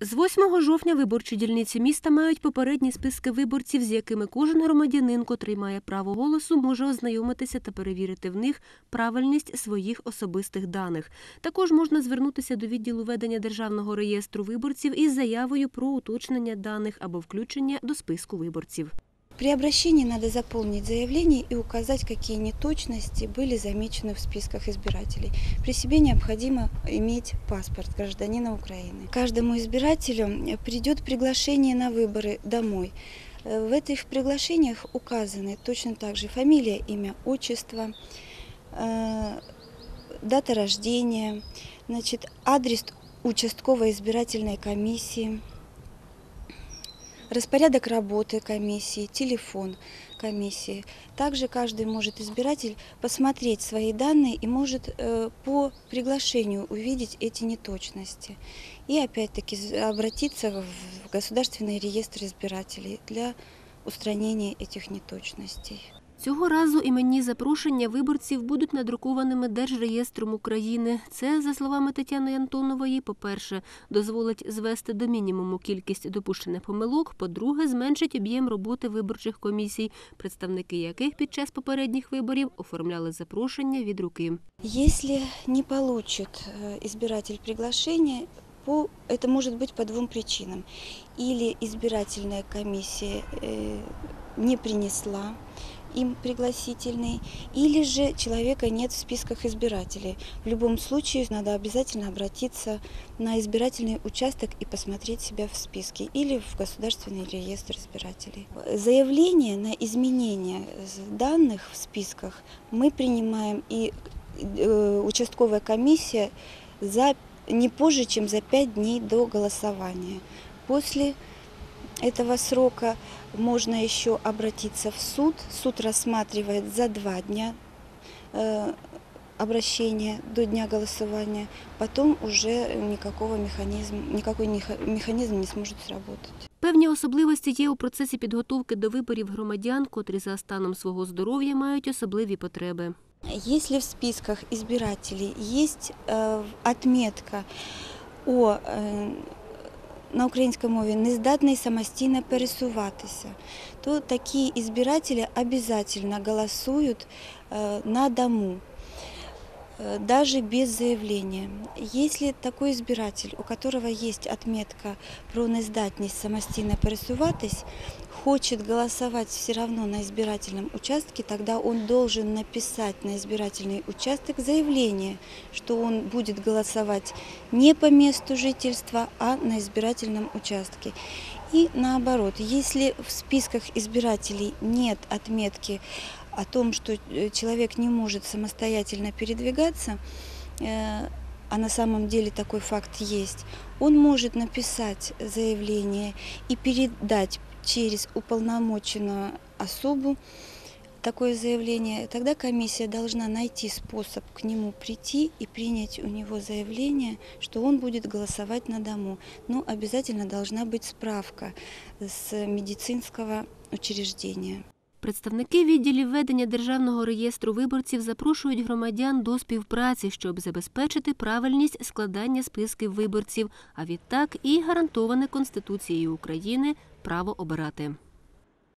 З 8 жовтня виборчі дільниці міста мають попередні списки виборців, з якими кожен громадянин, котрий має право голосу, може ознайомитися та перевірити в них правильність своїх особистих даних. Також можна звернутися до відділу ведення державного реєстру виборців із заявою про уточнення даних або включення до списку виборців. При обращении надо заполнить заявление и указать, какие неточности были замечены в списках избирателей. При себе необходимо иметь паспорт гражданина Украины. Каждому избирателю придет приглашение на выборы домой. В этих приглашениях указаны точно так же фамилия, имя, отчество, э, дата рождения, значит, адрес участковой избирательной комиссии, распорядок работы комиссии, телефон комиссии. Также каждый может избиратель посмотреть свои данные и может э, по приглашению увидеть эти неточности. И опять-таки з- обратиться в государственный реестр избирателей для устранения этих неточностей. Цього разу іменні запрошення виборців будуть надрукованими Держреєстром України. Це, за словами Тетяни Антонової, по-перше, дозволить звести до мінімуму кількість допущених помилок, по-друге, зменшить об'єм роботи виборчих комісій, представники яких під час попередніх виборів оформляли запрошення від руки. Если не получит э, избиратель приглашение, по, это может быть по двум причинам. Или избирательная комиссия э, не принесла им пригласительный, или же человека нет в списках избирателей. В любом случае надо обязательно обратиться на избирательный участок и посмотреть себя в списке или в государственный реестр избирателей. Заявление на изменение данных в списках мы принимаем и э, участковая комиссия за не позже, чем за пять дней до голосования. После этого срока можно еще обратиться в суд. Суд рассматривает за два дня э, обращения до дня голосования. Потом уже никакого механизма, никакой неха- механизм не сможет сработать. Певні особливості є у процесі підготовки до виборів громадян, котрі за станом свого здоров'я мають особливі потреби. Если в списках избирателей есть э, отметка о э, на українській мові не здатний самостійно пересуватися, то такі избиратели обов'язково голосуют э, на дому, даже без заявления. Если такой избиратель, у которого есть отметка про нездатність самостійно пересуватись, хочет голосовать все равно на избирательном участке, тогда он должен написать на избирательный участок заявление, что он будет голосовать не по месту жительства, а на избирательном участке. И наоборот, если в списках избирателей нет отметки о том, что э, человек не может самостоятельно передвигаться, э, а на самом деле такой факт есть, он может написать заявление и передать через уполномоченную особу такое заявление, тогда комиссия должна найти способ к нему прийти и принять у него заявление, что он будет голосовать на дому. Но обязательно должна быть справка с медицинского учреждения. Представники відділів ведення державного реєстру виборців запрошують громадян до співпраці, щоб забезпечити правильність складання списків виборців, а відтак і гарантоване Конституцією України право обирати.